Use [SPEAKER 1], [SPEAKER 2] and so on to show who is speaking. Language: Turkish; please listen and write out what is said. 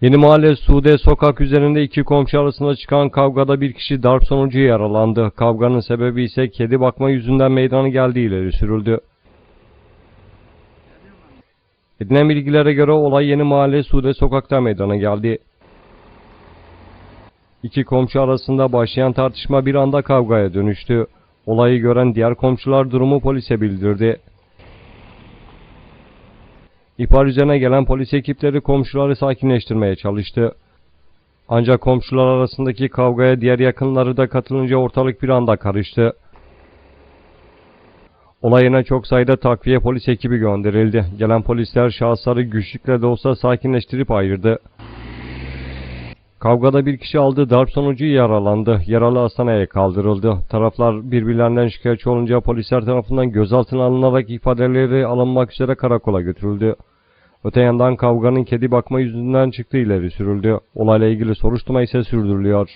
[SPEAKER 1] Yeni Mahalle Sude sokak üzerinde iki komşu arasında çıkan kavgada bir kişi darp sonucu yaralandı. Kavganın sebebi ise kedi bakma yüzünden meydana geldiği ileri sürüldü. Edinen bilgilere göre olay Yeni Mahalle Sude sokakta meydana geldi. İki komşu arasında başlayan tartışma bir anda kavgaya dönüştü. Olayı gören diğer komşular durumu polise bildirdi. İhbar üzerine gelen polis ekipleri komşuları sakinleştirmeye çalıştı. Ancak komşular arasındaki kavgaya diğer yakınları da katılınca ortalık bir anda karıştı. Olayına çok sayıda takviye polis ekibi gönderildi. Gelen polisler şahısları güçlükle de olsa sakinleştirip ayırdı. Kavgada bir kişi aldığı darp sonucu yaralandı. Yaralı hastaneye kaldırıldı. Taraflar birbirlerinden şikayetçi olunca polisler tarafından gözaltına alınarak ifadeleri alınmak üzere karakola götürüldü. Öte yandan kavganın kedi bakma yüzünden çıktığı ileri sürüldü. Olayla ilgili soruşturma ise sürdürülüyor.